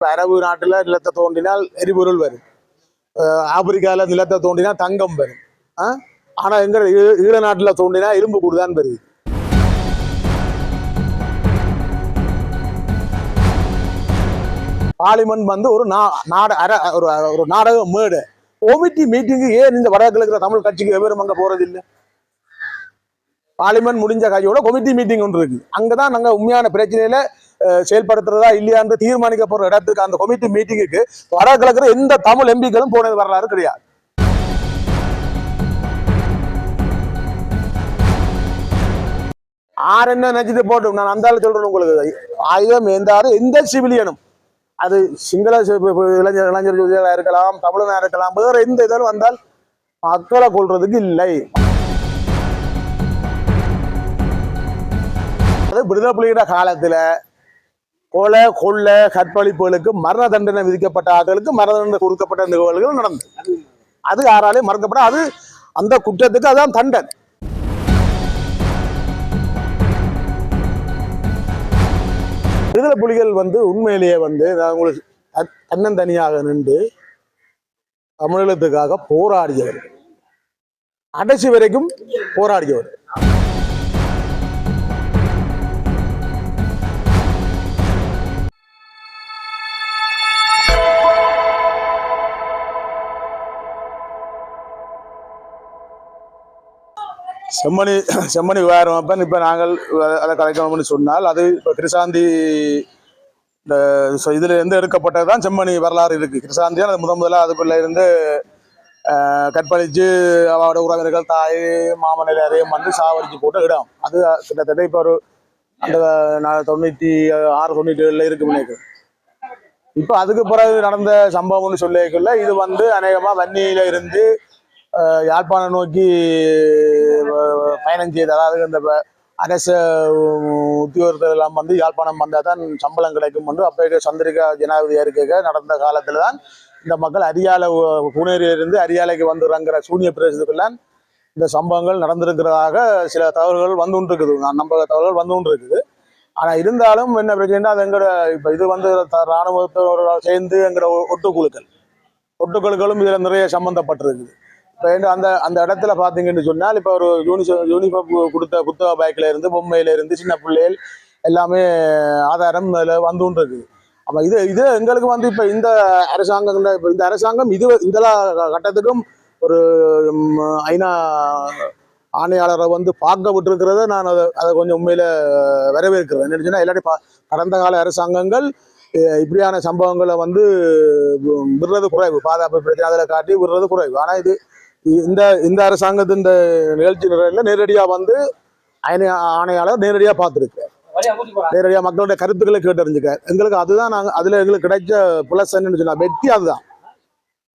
அரபு நாட்டுல நிலத்தை தோண்டினால் எரிபொருள் வரும். ஆப்பிரிக்காவில் நிலத்தை தோண்டினா தங்கம் வரும். ஆனால் ஆனா எங்க ஈழ நாட்டுல தோண்டினா இரும்பு கூடுதான் வருது பார்லிமெண்ட் வந்து ஒரு நா- நாட அர ஒரு ஒரு நாடக மேடு. ஓமிட்டி மீட்டிங்கு ஏன் இந்த வடகிழக்கு இருக்கிற தமிழ் கட்சிக்கு வெவ்வேறு அங்க போகிறது இல்லை பார்லிமெண்ட் முடிஞ்ச கையோட கமிட்டி மீட்டிங் ஒன்று இருக்கு. அங்கதான் நாங்க உண்மையான பிரச்சனையில செயல்படுத்துறதா இல்லையான்னு தீர்மானிக்க போற இடத்துக்கு அந்த கமிட்டி மீட்டிங்குக்கு வடகிழக்குற எந்த தமிழ் எம்பிக்களும் போனது வரலாறு கிடையாது. ஆர் என்ன நினைச்சிட்டு போட்டும் நான் அந்த சொல்றேன் உங்களுக்கு. ஆயுதம் எந்தாரு எந்த சிவிலியனும் அது சிங்கள இளைஞர் இளைஞர் ஜோதியாக இருக்கலாம் தமிழனாக இருக்கலாம் வேறு எந்த இதாலும் வந்தால் மக்களை கொள்றதுக்கு இல்லை. அது விடுதலை புலிகிற காலத்துல கொலை கொள்ளை கற்பழிப்புகளுக்கு மரண தண்டனை விதிக்கப்பட்ட ஆட்களுக்கு மரண தண்டனை கொடுக்கப்பட்ட நிகழ்வுகள் நடந்தது. அது யாராலையும் மறக்கப்பட அது அந்த குற்றத்துக்கு அதான் தண்டனை. விடுதலை புலிகள் வந்து உண்மையிலேயே வந்து நான் உங்களுக்கு தன்னந்தனியாக நின்று தமிழகத்துக்காக போராடியவர். கடைசி வரைக்கும் போராடியவர். செம்மணி செம்மணி விவகாரம் அப்ப இப்ப நாங்கள் அதை கலைக்கணும்னு சொன்னால் அது இப்ப கிருசாந்தி இந்த சொ- இதுல இருந்து எடுக்கப்பட்டதுதான் செம்மணி வரலாறு இருக்கு. கிருசாந்தி அது முதன் முதல்ல அதுக்குள்ள இருந்து கற்பழித்து கற்பழிச்சு அவரோட உறவினர்கள் தாய் மாமனிலரையும் வந்து சாவடிச்சு போட்டு இடம். அது கிட்டத்தட்ட இப்ப ஒரு அந்த தொண்ணூற்றி தொண்ணூத்தி ஆறு தொண்ணூத்தி ஏழுல இருக்கு எனக்கு இப்ப அதுக்கு பிறகு நடந்த சம்பவம்னு சொல்லிக்குள்ள இது வந்து அநேகமா வன்னியில இருந்து யாழ்ப்பாணம் நோக்கி பயணம் செய்த அதாவது இந்த அரசு உத்தியோகத்தர் எல்லாம் வந்து யாழ்ப்பாணம் வந்தால் தான் சம்பளம் கிடைக்கும் என்று அப்போ சந்திரிகா ஜனாதிபதியாக இருக்க நடந்த காலத்துல தான் இந்த மக்கள் அரியாலை புனேரியிலிருந்து அரியாலைக்கு வந்துடுறாங்கிற சூனிய பிரதேசத்துக்குள்ளான் இந்த சம்பவங்கள் நடந்திருக்கிறதாக சில தகவல்கள் வந்து கொண்டு இருக்குது நான் நம்ப தகவல்கள் வந்து கொண்டு இருக்குது ஆனா இருந்தாலும் என்ன பிரச்சனைனா அது எங்களோட இப்ப இது வந்து த- சேர்ந்து எங்களோட ஒ- ஒட்டுக்குழுக்கள். ஒட்டுக்குழுக்களும் இதில் நிறைய சம்பந்தப்பட்டிருக்குது. அந்த அந்த இடத்துல பார்த்தீங்கன்னு சொன்னால் இப்போ ஒரு யூனிச யூனிஃபார்ம் கொடுத்த புத்தக பேக்ல இருந்து பொம்மையில இருந்து சின்ன பிள்ளைகள் எல்லாமே ஆதாரம் அதில் வந்து கொண்டு இருக்குது இது இது எங்களுக்கு வந்து இப்போ இந்த அரசாங்கம் இப்போ இந்த அரசாங்கம் இது இதெல்லாம் கட்டத்துக்கும் ஒரு ஐநா ஆணையாளரை வந்து பார்க்க விட்டுருக்கிறத நான் அதை அதை கொஞ்சம் உண்மையில வரவேற்கிறேன். என்ன சொன்னால் இல்லாட்டி கடந்த கால அரசாங்கங்கள் இப்படியான சம்பவங்களை வந்து விடுறது குறைவு. பாதுகாப்பு பிரச்சனை அதில் காட்டி விடுறது குறைவு. ஆனால் இது இந்த இந்த அரசாங்கத்தின் இந்த நிகழ்ச்சி நிலையில நேரடியா வந்து ஆணை ஆணையாளர் நேரடியா பார்த்துருக்கு. நேரடியா மக்களுடைய கருத்துக்களை கேட்டறிஞ்சுக்க. எங்களுக்கு அதுதான் நாங்க அதுல எங்களுக்கு கிடைச்ச பிளஸ் என்னன்னு சொன்னா வெற்றி அதுதான்.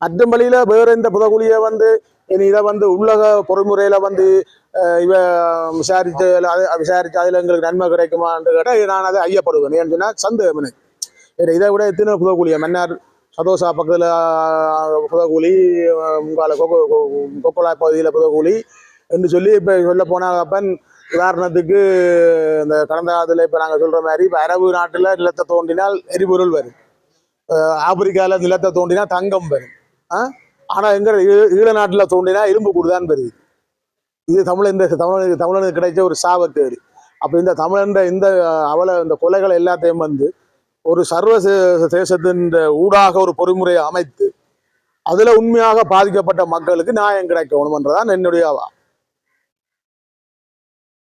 மற்றபடியில வேற இந்த புதகுலியை வந்து இனி இதை வந்து உள்ளக பொறுமுறையில வந்து இவ விசாரிச்சு விசாரிச்சு அதுல எங்களுக்கு நன்மை கிடைக்குமான்னு கேட்டால் நான் அதை ஐயப்படுவேன். ஏன்னு சொன்னா சந்தேகம் எனக்கு. இதை விட எத்தனை புதகுலியா மன்னார் சதோசா பக்கத்தில் அஹ், புதகுலி உங்கால கொக்கோ கொக்கோலா பகுதியில் புதகுலி என்று சொல்லி இப்போ சொல்ல போனால் அப்பன் உதாரணத்துக்கு இந்த கடந்த காலத்தில் இப்போ நாங்க சொல்ற மாதிரி இப்போ அரபு நாட்டில் நிலத்தை தோண்டினால் எரிபொருள் வரும். ஆப்பிரிக்காவில் ஆப்பிரிக்கால நிலத்தை தோண்டினா தங்கம் வரும். ஆ? ஆனா எங்க ஈழ நாட்டில் தோண்டினா இரும்பு கூடுதான் வருது. இது தமிழ் இந்த தமிழனுக்கு தமிழனுக்கு கிடைச்ச ஒரு சாபக்கேடு. அப்போ இந்த தமிழன்ற இந்த அவளை இந்த கொலைகள் எல்லாத்தையும் வந்து ஒரு சர்வ தேசத்தின் ஊடாக ஒரு பொறிமுறையை அமைத்து அதுல உண்மையாக பாதிக்கப்பட்ட மக்களுக்கு நியாயம் கிடைக்கணும்ன்றதான் என்னுடைய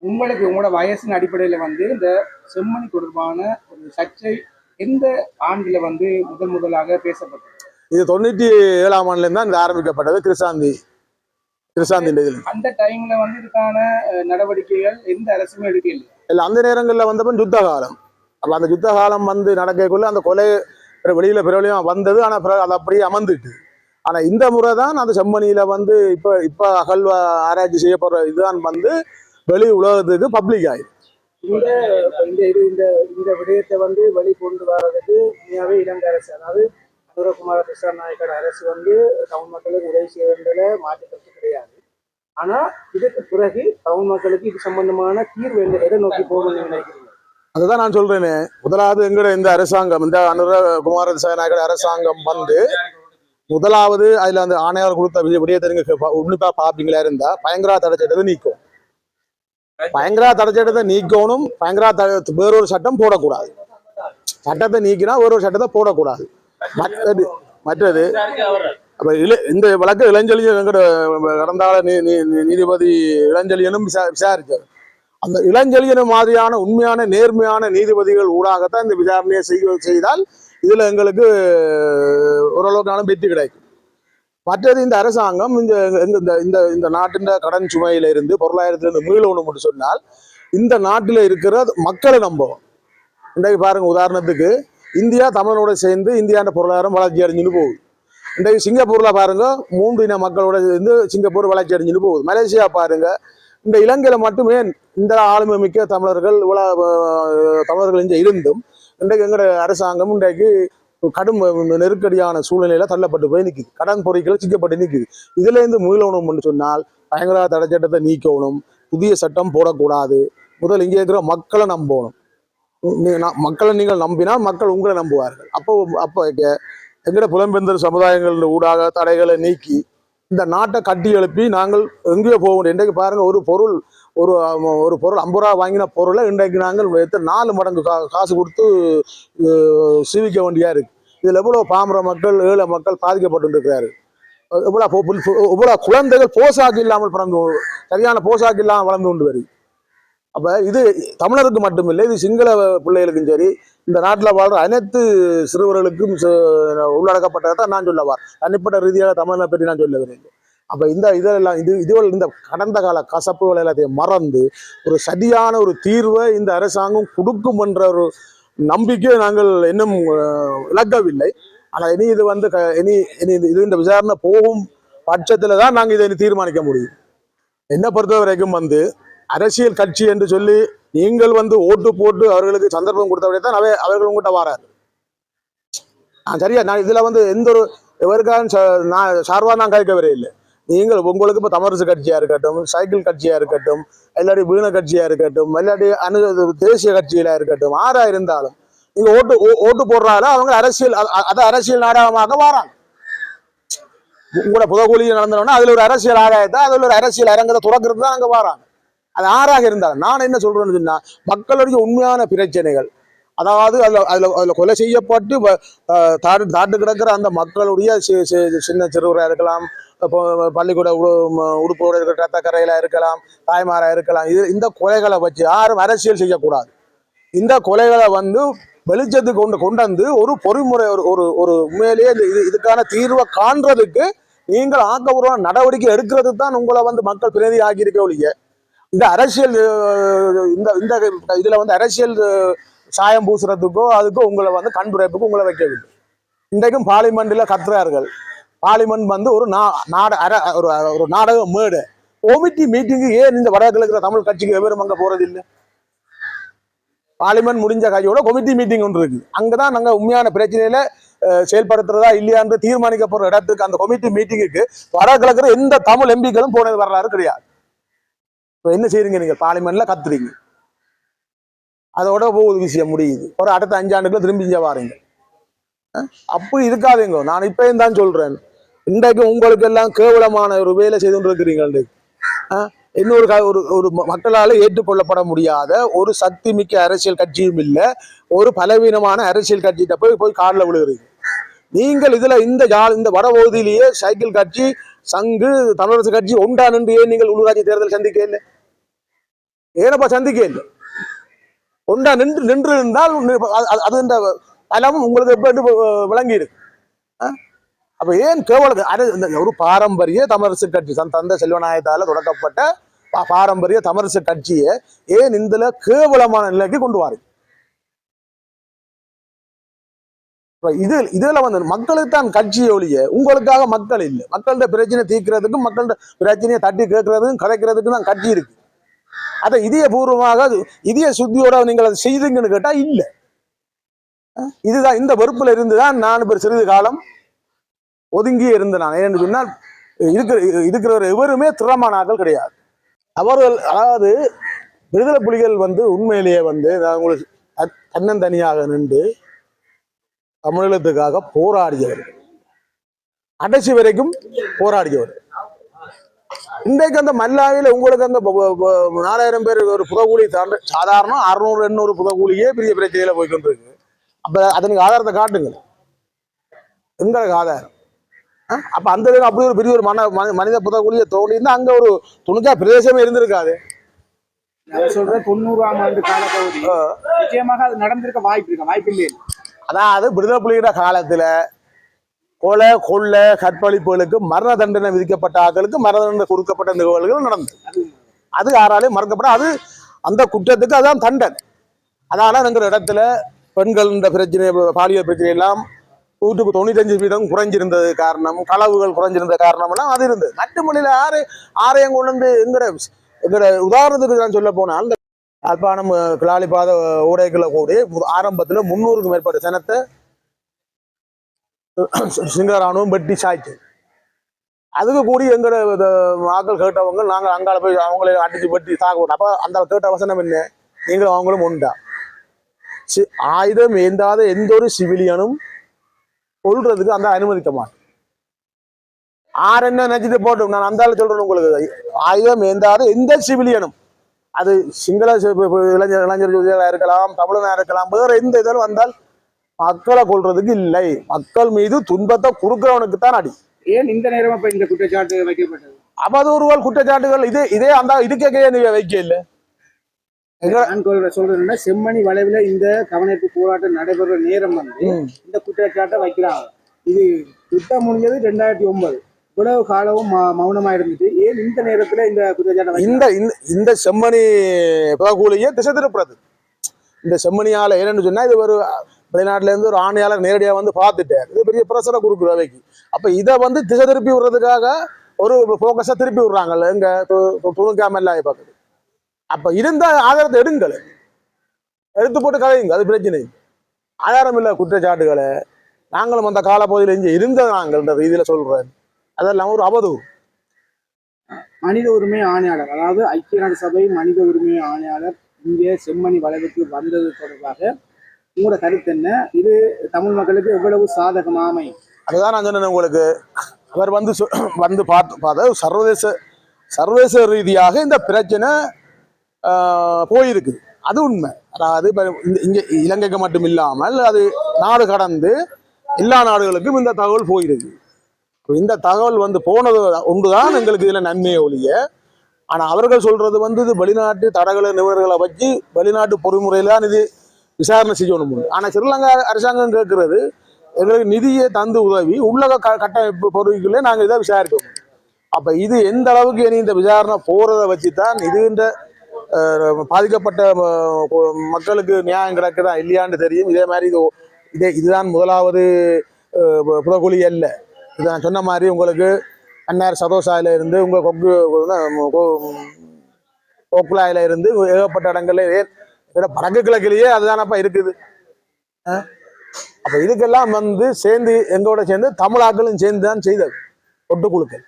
உங்களுக்கு உங்களோட வயசின் அடிப்படையில வந்து இந்த செம்மணி தொடர்பான ஒரு சர்ச்சை எந்த ஆண்டுல வந்து முதல் முதலாக பேசப்பட்டது? இது தொண்ணூத்தி ஏழாம் ஆண்டுல தான் இது ஆரம்பிக்கப்பட்டது கிருஷாந்தி கிருஷாந்தி அந்த டைம்ல வந்து இதுக்கான நடவடிக்கைகள் எந்த அரசுமே எடுக்கல இல்ல அந்த நேரங்கள்ல வந்தப்ப யுத்த காலம் அப்போ அந்த யுத்த காலம் வந்து நடக்கக்குள்ள அந்த கொலை வெளியில் வெளியில பிரபலியம் வந்தது. ஆனால் பிறகு அது அப்படியே அமர்ந்துட்டு. ஆனா இந்த முறை தான் அந்த செம்மணியில் வந்து இப்ப இப்ப அகழ்வ ஆராய்ச்சி செய்யப்படுற இதுதான் வந்து வெளி உலகத்துக்கு பப்ளிக் ஆயிடுச்சு இந்த இந்த இது இந்த இந்த விடயத்தை வந்து வெளி கொண்டு வர்றதுக்கு உண்மையாகவே இலங்கை அரசு அதாவது அனுரகுமார திசாநாயக்கர் அரசு வந்து தமிழ் மக்களுக்கு உதவி செய்ய வேண்டிய மாற்றுக்கிறது கிடையாது. ஆனா இதுக்கு பிறகு தமிழ் மக்களுக்கு இது சம்பந்தமான தீர்வு எதை நோக்கி போகணும்னு நினைக்கிறேன் அதுதான் நான் சொல்றேனே. முதலாவது எங்கட இந்த அரசாங்கம் இந்த அனுர குமார திசாநாயகர் அரசாங்கம் வந்து முதலாவது அதுல அந்த ஆணையாளர் கொடுத்த விட- விடயத்தை நீங்க உன்னிப்பா பாப்பீங்களா இருந்தா பயங்கரா தடைச்சட்டத்தை நீக்கும். பயங்கரா தடைச்சட்டத்தை நீக்கணும் பயங்கரா வேறொரு சட்டம் போடக்கூடாது. சட்டத்தை நீக்கினா வேறொரு சட்டத்தை போடக்கூடாது. மற்றது மற்றது அப்ப இள இந்த வழக்கு இளஞ்செழியன் எங்கட கடந்த நீ- நீதிபதி இளஞ்செழியனும் விசா- விசாரிச்சார். அந்த இளஞ்செழியன மாதிரியான உண்மையான நேர்மையான நீதிபதிகள் ஊடாகத்தான் இந்த விசாரணையை செய்ய செய்தால் இதில் எங்களுக்கு ஓரளவுக்கான வெற்றி கிடைக்கும். மற்றது இந்த அரசாங்கம் இந்த இந்த- இந்த இந்த இந்த நாட்டின் கடன் சுமையிலிருந்து பொருளாதாரத்திலிருந்து மீளணும் என்று சொன்னால் இந்த நாட்டில் இருக்கிற மக்களை நம்புவோம். இன்றைக்கு பாருங்கள் உதாரணத்துக்கு இந்தியா தமிழோட சேர்ந்து இந்தியாண்ட பொருளாதாரம் வளர்ச்சி அடைஞ்சுன்னு போகுது. இன்றைக்கு சிங்கப்பூரில் பாருங்கள் மூன்று இன மக்களோட சேர்ந்து சிங்கப்பூர் வளர்ச்சி அடைஞ்சுன்னு போகுது. மலேசியா பாருங்கள் இந்த இலங்கையில மட்டுமே இந்த ஆளுமை மிக்க தமிழர்கள் இவ்வளவு தமிழர்கள் இங்கே இருந்தும் இன்றைக்கு எங்களோட அரசாங்கம் இன்றைக்கு கடும் நெருக்கடியான சூழ்நிலையில தள்ளப்பட்டு போய் நிற்குது கடன் பொறிகளை சிக்கப்பட்டு நிற்குது இதுல இருந்து மீளணும்னு சொன்னால் பயங்கரவாத தடை சட்டத்தை நீக்கணும் புதிய சட்டம் போடக்கூடாது. முதல் இங்கே இருக்கிற மக்களை நம்பணும். மக்களை நீங்கள் நம்பினால் மக்கள் உங்களை நம்புவார்கள். அப்போ அப்போ எங்க- எங்கட புலம்பெயர்ந்த சமுதாயங்கள் ஊடாக தடைகளை நீக்கி இந்த நாட்டை கட்டி எழுப்பி நாங்கள் எங்கேயோ போக முடியும் இன்றைக்கு பாருங்க ஒரு பொருள் ஒரு ஒரு பொருள் ஐம்பது ரூபா வாங்கின பொருளை இன்றைக்கு நாங்கள் எத்தனை நாலு மடங்கு கா காசு கொடுத்து சீவிக்க வேண்டியா இருக்கு. இதில் எவ்வளோ பாமர மக்கள் ஏழை மக்கள் பாதிக்கப்பட்டு இருக்கிறாரு எவ்வளோ எவ்வளோ குழந்தைகள் போசாக்கு இல்லாமல் பிறந்து சரியான போசாக்கு இல்லாமல் வளர்ந்து கொண்டு வருது. அப்போ இது தமிழருக்கு மட்டுமில்லை இது சிங்கள பிள்ளைகளுக்கும் சரி இந்த நாட்டில் வாழ்கிற அனைத்து சிறுவர்களுக்கும் உள்ளடக்கப்பட்டதை தான் நான் சொல்லவார் தனிப்பட்ட ரீதியாக தமிழனை பற்றி நான் சொல்ல விரும்புகிறேன். அப்போ இந்த இதெல்லாம் இது இதுவரை இந்த கடந்த கால கசப்புகள் எல்லாத்தையும் மறந்து ஒரு சரியான ஒரு தீர்வை இந்த அரசாங்கம் கொடுக்கும் என்ற ஒரு நம்பிக்கை நாங்கள் இன்னும் இழக்கவில்லை. ஆனால் இனி இது வந்து க- இனி இனி இது- இது இந்த விசாரணை போகும் பட்சத்தில் தான் நாங்கள் இதை தீர்மானிக்க முடியும். என்னை பொறுத்த வரைக்கும் வந்து அரசியல் கட்சி என்று சொல்லி நீங்கள் வந்து ஓட்டு போட்டு அவர்களுக்கு சந்தர்ப்பம் கொடுத்தபடியே தான் அவை அவர்கள் உங்கள்கிட்ட வராது. நான் சரியா? நான் இதுல வந்து எந்த ஒரு இவருக்கான நான் சார்பாக நான் கேட்க வரையில்லை நீங்கள் உங்களுக்கு இப்போ தமிழரசு கட்சியா இருக்கட்டும் சைக்கிள் கட்சியா இருக்கட்டும் இல்லாட்டி வீண கட்சியா இருக்கட்டும் இல்லாட்டி அனு தேசிய கட்சியில இருக்கட்டும் ஆறாக இருந்தாலும் நீங்க ஓட்டு ஓ- ஓட்டு போடுறாலும் அவங்க அரசியல் அ- அது அரசியல் நாடகமாக வராங்க உங்களோட புதகூலியில் நடந்தோன்னா அதுல ஒரு அரசியல் ஆதாயத்தை அதில் ஒரு அரசியல் அரங்கத்தை துறக்கிறது தான் அங்க வராங்க அது ஆறாக இருந்தாலும் நான் என்ன சொல்றேன்னு சொன்னா மக்களுடைய உண்மையான பிரச்சனைகள். அதாவது அதில் அதில் அதில் கொலை செய்யப்பட்டு தாட்டு தாடு தாட்டு கிடக்கிற அந்த மக்களுடைய சின்ன சிறுவராக இருக்கலாம் இப்போ பள்ளிக்கூட உடு- ம- இருக்கிற ரத்தக்கரையில் இருக்கலாம் தாய்மாராக இருக்கலாம் இது இந்த கொலைகளை வச்சு யாரும் அரசியல் செய்யக்கூடாது. இந்த கொலைகளை வந்து வெளிச்சத்துக்கு கொண்டு கொண்டு வந்து ஒரு பொறிமுறை ஒரு ஒரு ஒரு உண்மையிலேயே இந்த இது இதுக்கான தீர்வை காண்றதுக்கு நீங்கள் ஆக்கப்பூர்வமான நடவடிக்கை எடுக்கிறதுக்கு தான் உங்களை வந்து மக்கள் பிரதிநிதி ஆகியிருக்க ஒழிய இந்த அரசியல் இந்த இந்த இதுல வந்து அரசியல் சாயம் பூசுறதுக்கோ அதுக்கோ உங்களை வந்து கண்புரைப்புக்கு உங்களை வைக்கவில்லை இன்றைக்கும் பார்லிமெண்ட்ல கத்துறார்கள். பார்லிமெண்ட் வந்து ஒரு நா நாட அர ஒரு ஒரு நாடக மேடு. கோமிட்டி மீட்டிங்கு ஏன் இந்த வடகிழக்கு இருக்கிற தமிழ் கட்சிக்கு எவரும் அங்கே போறது இல்லை பார்லிமெண்ட் முடிஞ்ச கையோட கமிட்டி மீட்டிங் ஒன்று இருக்கு. அங்கதான் நாங்கள் உண்மையான பிரச்சனையில செயல்படுத்துறதா இல்லையான்னு தீர்மானிக்கப்படுற இடத்துக்கு அந்த கமிட்டி மீட்டிங்குக்கு வடகிழக்குற எந்த தமிழ் எம்பிக்களும் போனது வரலாறு கிடையாது. இப்போ என்ன செய்றீங்க நீங்க? பார்லிமெண்ட்ல கத்துறீங்க. அதோட போகுது விஷயம் முடியுது. ஒரு அடுத்த அஞ்சாண்டுக்குள்ள திரும்பி இங்க வாரீங்க. அப்படி இருக்காதுங்க. நான் இப்பயும் தான் சொல்றேன். இன்றைக்கு உங்களுக்கு எல்லாம் கேவலமான ஒரு வேலை செய்து கொண்டு இருக்கிறீங்க இன்னொரு க- ஒரு ஒரு மக்களால் மக்களால ஏற்றுக்கொள்ளப்பட முடியாத ஒரு சக்தி மிக்க அரசியல் கட்சியும் இல்ல. ஒரு பலவீனமான அரசியல் கட்சிகிட்ட போய் போய் காலில் விழுகிறீங்க. நீங்கள் இதுல இந்த ஜா- இந்த வடபகுதியிலேயே சைக்கிள் கட்சி சங்கு தமிழரசு கட்சி ஒன்றா நின்று ஏன் நீங்கள் உள்ளூராட்சி தேர்தல் சந்திக்க இல்லை? ஏனப்பா சந்திக்க இல்லை ஒன்றா நின்று நின்று இருந்தால் அது- அது- அது இந்த பலமும் உங்களுக்கு எப்படி விளங்கி அப்ப ஏன் கேவலம் ஒரு பாரம்பரிய தமிழரசு கட்சி தன் தந்தை செல்வநாயகத்தால தொடக்கப்பட்ட பாரம்பரிய தமிழரசு கட்சியை ஏன் இந்த கேவலமான நிலைக்கு கொண்டு வாரு இப்ப இது இதுல வந்து மக்களுக்கு தான் கட்சி ஒழிய உங்களுக்காக மக்கள் இல்லை மக்கள்கிட்ட பிரச்சனை தீர்க்கிறதுக்கும் மக்கள்கிட்ட பிரச்சனையை தட்டி கேட்கறதுக்கும் கதைக்கிறதுக்கும் தான் கட்சி இருக்கு அதை இதய பூர்வமாக அது இதய சுத்தியோட நீங்கள் அதை செய்துங்கன்னு கேட்டா இல்ல. இதுதான் இந்த வெறுப்புல இருந்துதான் நான் பேர் சிறிது காலம் ஒதுங்கி இருந்தேன் நான் ஏன்னு சொன்னால் இருக்கிற இருக்கிறவர் எவருமே திறமான ஆட்கள் கிடையாது. அவர்கள் அதாவது விடுதலை புலிகள் வந்து உண்மையிலேயே வந்து நான் உங்களுக்கு தன்னந்தனியாக நின்று தமிழகத்துக்காக போராடியவர். கடைசி வரைக்கும் போராடியவர். இன்றைக்கு அந்த மல்லாவில உங்களுக்கு அந்த நாலாயிரம் பேர் ஒரு புதக்கூலி தாண்ட சாதாரண அறுநூறு எண்ணூறு புதக்கூலியே பெரிய பிரச்சனையில போய்க்கொண்டு இருக்கு அப்ப அதனுக்கு ஆதாரத்தை காட்டுங்க எங்களுக்கு ஆதாரம்? அப்ப அந்த அப்படி ஒரு பெரிய ஒரு மன மனி- மனித புதக்கூலியை தோண்டியிருந்தா அங்க ஒரு துணிக்கா பிரதேசமே இருந்திருக்காது. நான் சொல்றேன் தொண்ணூறாம் ஆண்டு காலப்பகுதி. நிச்சயமாக அது நடந்திருக்க வாய்ப்பு இருக்கு வாய்ப்பு இல்லையே அதாவது விடுதலை புலிகிற காலத்துல கொலை கொள்ளை கற்பழிப்புகளுக்கு மரண தண்டனை விதிக்கப்பட்ட ஆட்களுக்கு மரண தண்டனை கொடுக்கப்பட்ட நிகழ்வுகள் நடந்தது. அது யாராலையும் மறக்கப்பட அது அந்த குற்றத்துக்கு அதான் தண்டனை. அதனால எங்கிற இடத்துல பெண்கள் இந்த பிரச்சனை பாலியல் பிரச்சனை எல்லாம் நூற்றுக்கு தொண்ணூத்தஞ்சு வீதம் குறைஞ்சிருந்தது காரணம் களவுகள் குறைஞ்சிருந்த காரணம் எல்லாம் அது இருந்தது. மற்ற ஆறு ஆரையும் கொண்டு வந்து எங்கிற எங்கட உதாரணத்துக்கு நான் சொல்ல போனால் அந்த யாழ்ப்பாணம் கிளாலிபாத கிளாலிப்பாத கூடி ஆரம்பத்தில் ஆரம்பத்துல முன்னூறுக்கும் மேற்பட்ட சனத்தை சிங்கள ராணுவம் வெட்டி சாய்ச்சு அதுக்கு கூடி எங்களை இந்த ஆக்கள் கேட்டவங்க நாங்கள் அங்கால போய் அவங்கள அடிச்சு வெட்டி தாக்கணும் அப்போ அந்த கேட்ட வசனம் என்ன? நீங்களும் அவங்களும் உண்டா? சி- ஆயுதம் ஏந்தாத எந்த ஒரு சிவிலியனும் கொல்றதுக்கு அந்த அனுமதிக்க மாட்டேன். ஆறு என்ன நினைச்சிட்டு போட்டோம்? நான் அந்த சொல்றேன் உங்களுக்கு. ஆயுதம் ஏந்தாத எந்த சிவிலியனும். அது சிங்கள இளைஞர் இளைஞர் இருக்கலாம் தமிழனா இருக்கலாம் வேற எந்த இதில் வந்தால் மக்களை கொல்றதுக்கு இல்லை. மக்கள் மீது துன்பத்தை கொடுக்கிறவனுக்கு தான் அடி. ஏன் இந்த நேரம் அப்ப இந்த குற்றச்சாட்டு வைக்கப்பட்டது? அவதூறுகள் குற்றச்சாட்டுகள் இதே இதே அந்த இதுக்கே நீங்க வைக்க இல்லை. நான் சொல்ற- சொல்றேன்னா செம்மணி வளைவுல இந்த கவனிப்பு போராட்டம் நடைபெற நேரம் வந்து. இந்த குற்றச்சாட்டை வைக்கிறாங்க. இது யுத்தம் முடிஞ்சது ரெண்டாயிரத்தி ஒன்பது. இவ்வளவு காலமும் மௌனமா இருந்துட்டு ஏன் இந்த நேரத்துல இந்த குற்றச்சாட்டை? இந்த இந்த- இந்த செம்மணி புதக்கூலியை திசை திருப்புறது. இந்த செம்மணியால என்னன்னு சொன்னா இது ஒரு வெளிநாட்டுல இருந்து ஒரு ஆணையாளர் நேரடியா வந்து பார்த்துட்டார். இது பெரிய பிரசரை கொடுக்குது அவைக்கு அப்போ இதை வந்து திசை திருப்பி விடுறதுக்காக ஒரு போக்கஸை திருப்பி விடுறாங்கல்ல இங்கே துணுக்காம எல்லாம் பார்க்குது அப்ப இருந்த ஆதாரத்தை எடுங்கள். எடுத்து போட்டு கதையுங்க அது பிரச்சனை ஆதாரம் இல்லை குற்றச்சாட்டுகளை. நாங்களும் அந்த காலப்பகுதியில் இங்கே இருந்த நாங்கள்ன்ற ரீதியில சொல்கிறேன் அதெல்லாம் ஒரு அவதூ மனித உரிமை ஆணையாளர் அதாவது ஐக்கிய நாடு சபை மனித உரிமை ஆணையாளர் இங்கே செம்மணி வளைவுக்கு வந்தது தொடர்பாக உங்களோட கருத்து என்ன? இது தமிழ் மக்களுக்கு எவ்வளவு சாதகமா அமையும் அதுதான் நான் சொன்னேன் உங்களுக்கு. அவர் வந்து சொ- வந்து பார்த்து பார்த்தா சர்வதேச சர்வதேச ரீதியாக இந்த பிரச்சனை போயிருக்குது அது உண்மை. அதாவது இந்த- இங்க இலங்கைக்கு மட்டும் இல்லாமல் அது நாடு கடந்து எல்லா நாடுகளுக்கும் இந்த தகவல் போயிருக்கு. இந்த தகவல் வந்து போனது ஒன்றுதான் எங்களுக்கு இதில் நன்மையை ஒழிய ஆனால் அவர்கள் சொல்றது வந்து இது வெளிநாட்டு தடகள நிபுணர்களை வச்சு வெளிநாட்டு பொறிமுறையில தான் இது விசாரணை செய்யணும் ஆனால் ஸ்ரீலங்கா அரசாங்கம் கேட்கறது எங்களுக்கு நிதியை தந்து உதவி உள்ளக க- கட்டமைப்பு பொருட்களே நாங்கள் இதை விசாரிப்போம் அப்ப இது எந்த அளவுக்கு இனி இந்த விசாரணை போறதை வச்சு தான் இதுன்ற பாதிக்கப்பட்ட மக்களுக்கு நியாயம் கிடைக்குதா இல்லையான்னு தெரியும் இதே மாதிரி இது இதே இதுதான் முதலாவது அஹ், அல்ல இது நான் சொன்ன மாதிரி உங்களுக்கு அன்னார் சதோசாயில இருந்து உங்க கொக்கு கொக்குலாயில இருந்து ஏகப்பட்ட இடங்கள்ல ஏன்னா இதோட வடக்கு கிழக்கிலேயே அதுதானப்பா இருக்குது? அஹ்? அப்ப இதுக்கெல்லாம் வந்து சேர்ந்து எங்களோட சேர்ந்து தமிழாக்களும் சேர்ந்து தான் செய்தது ஒட்டுக்குழுக்கள்.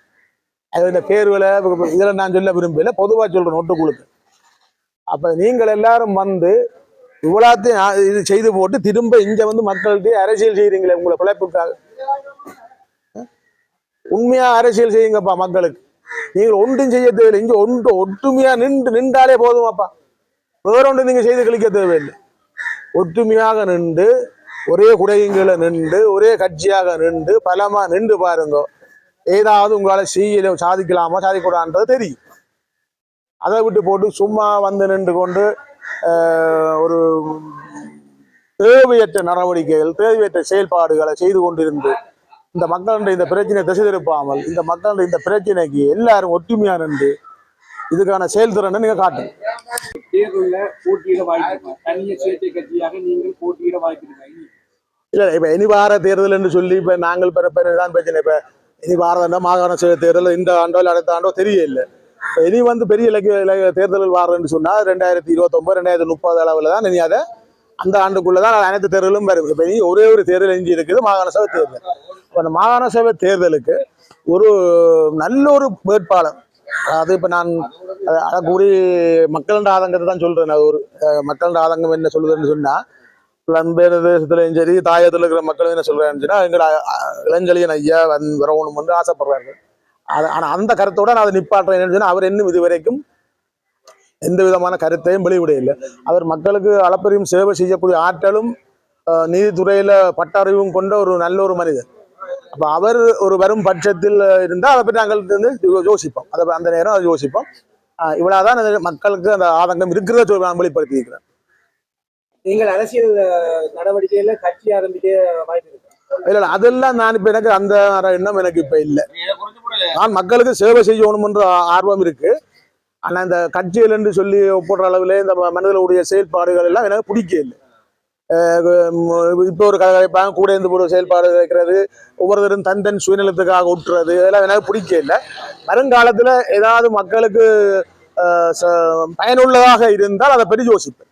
அதோட பேர்களை இதில் நான் சொல்ல விரும்பல பொதுவாக சொல்கிறேன் ஒட்டுக்குழுக்கள். அப்போ நீங்கள் எல்லாரும் வந்து இவ்வளோத்தையும் இது செய்து போட்டு திரும்ப இங்கே வந்து மக்கள்கிட்ட அரசியல் செய்கிறீங்களே உங்களை பிழைப்புக்காக? உண்மையாக அரசியல் செய்யுங்கப்பா மக்களுக்கு. நீங்கள் ஒன்றும் செய்ய தேவையில்லை இங்கே ஒன்று ஒற்றுமையாக நின்று நின்றாலே போதுமாப்பா. வேற ஒன்று செய்து கழிக்க தேவையில்லை. ஒற்றுமையாக நின்று ஒரே குடையங்களை நின்று ஒரே கட்சியாக நின்று பலமாக நின்று பாருங்க. ஏதாவது உங்களால் செய்ய சாதிக்கலாமா சாதிக்கூடாதுன்றது தெரியும். அதை விட்டு போட்டு சும்மா வந்து நின்று கொண்டு ஒரு தேவையற்ற நடவடிக்கைகள் தேவையற்ற செயல்பாடுகளை செய்து கொண்டிருந்து இந்த மக்களுடைய இந்த பிரச்சனை திசை திருப்பாமல் இந்த மக்களுடைய இந்த பிரச்சனைக்கு எல்லாரும் ஒற்றுமையாக நின்று இதுக்கான செயல்திறனை நீங்க காட்டுங்க தேர்தலில் போட்டியிட வாய்ப்பு? தனிய கட்சியாக நீங்கள் போட்டியிட வாய்ப்பு இல்ல இப்ப இனி வார தேர்தல் என்று சொல்லி இப்ப நாங்கள் பெற பெற தான் பிரச்சனை. இப்ப இனி வாரதா மாகாண சபை தேர்தல் இந்த ஆண்டோ இல்ல அடுத்த ஆண்டோ தெரியல. இப்ப இனி வந்து பெரிய இலக்கிய இலக்கிய தேர்தல் வாரன்னு சொன்னா ரெண்டாயிரத்தி இருபத்தொன்பது ரெண்டாயிரத்தி முப்பது அளவுல தான் இனி அதை அந்த ஆண்டுக்குள்ளதான் அனைத்து தேர்தலும் வரும். இப்ப இனி ஒரே ஒரு தேர்தல் எஞ்சி இருக்குது மாகாண சபை தேர்தல். இப்ப அந்த மாகாண சபை தேர்தலுக்கு ஒரு நல்ல ஒரு வேட்பாளர் அது இப்ப நான் அத- அதை கூறி மக்களோட ஆதங்கத்தை தான் சொல்றேன். அது ஒரு அஹ், மக்களோட ஆதங்கம் என்ன சொல்லுதுன்னு சொன்னா தேசத்துலையும் சரி தாயத்தில் இருக்கிற மக்கள் என்ன சொல்றாங்கன்னா எங்களோட அஹ், ஐயா வந் விரவணும் என்று ஆசைப்படுறார்கள் அது ஆனால் அந்த கருத்தோட நான் அதை நிப்பாட்டுறேன். என்னன்னு சொன்னா, அவர் இன்னும் இதுவரைக்கும் எந்த விதமான கருத்தையும் வெளிவிடையில்லை அவர் மக்களுக்கு அளப்பரியும் சேவை செய்யக்கூடிய ஆற்றலும் நீதித்துறையில் நீதித்துறையில பட்டறிவும் கொண்ட ஒரு நல்ல ஒரு மனிதர். அப்ப அவர் ஒரு வரும் பட்சத்தில் இருந்தால் அதை பற்றி நாங்கள் வந்து யோசிப்போம். அதை அந்த நேரம் அதை யோசிப்போம். இவ்வளவுதான் மக்களுக்கு அந்த ஆதங்கம் இருக்கிறத சொல்லி நான் வெளிப்படுத்தி இருக்கிறேன் நீங்கள் அரசியல் நடவடிக்கையில கட்சி ஆரம்பிக்க வாய்ப்பு இல்ல இல்ல அதெல்லாம் நான் இப்ப எனக்கு அந்த எண்ணம் எனக்கு இப்ப இல்ல. நான் மக்களுக்கு சேவை செய்யணும்ன்ற ஆர்வம் இருக்கு. ஆனா இந்த கட்சிகள் என்று சொல்லி ஒப்புற அளவில் இந்த மனிதர்களுடைய செயல்பாடுகள் எல்லாம் எனக்கு பிடிக்க இல்லை. இப்போ ஒரு கதைப்பாங்க கூட இருந்து ஒரு செயல்பாடு வைக்கிறது ஒவ்வொருத்தரும் தன் தன் சுயநலத்துக்காக ஒட்டுறது. இதெல்லாம் எனக்கு பிடிக்க இல்லை. வருங்காலத்தில் ஏதாவது மக்களுக்கு ச- பயனுள்ளதாக இருந்தால் அதை பற்றி யோசிப்பேன்